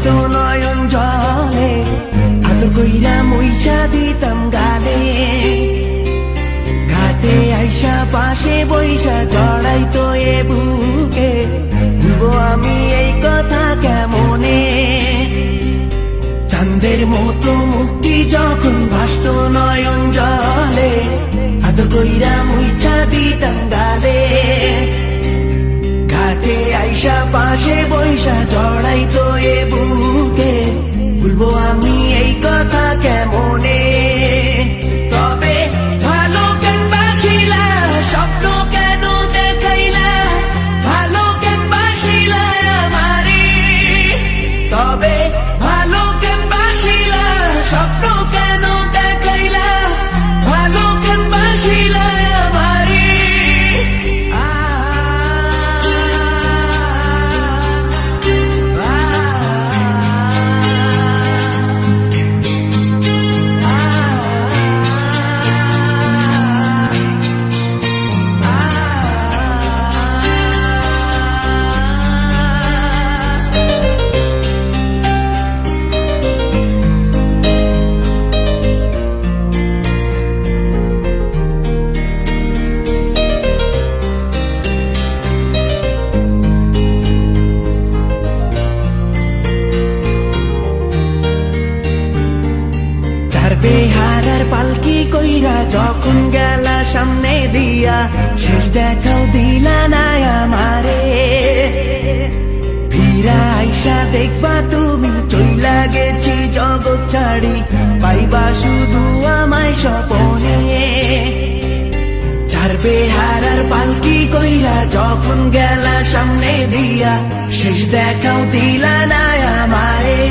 ভাসত নয়ন জলে আদর কইরা মইসা দিতাম গালে। ঘাটে আইসা পাশে বইসা জড়াই তো এ বুকে আমি এই কথা কেমনে? চাঁদের মতো মুক্তি যখন ভাসত নয়ন জলে আদর কইরা মুইছা দিতাম গালে। পাশে বৈশা জড়াই তো এ বুকে। ভুলবো আমি এই কথা কেমনে? দেখাও দিলা না আমারে ফিরা আইসা দেখবা তুমি, চইলা গেছি জগৎ ছাড়ি, পাইবা শুধু আমায় স্বপনে। চার বেহারার পালকি কইরা যখন গেলা সামনে দিয়া, শেষ দেখাও দিলা আমারে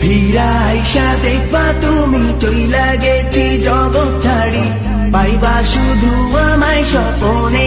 ফিরা আইসা দেখবা তুমি, চইলা গেছি জগৎ ছাড়ি, পাইবা শুধু আমায় স্বপনে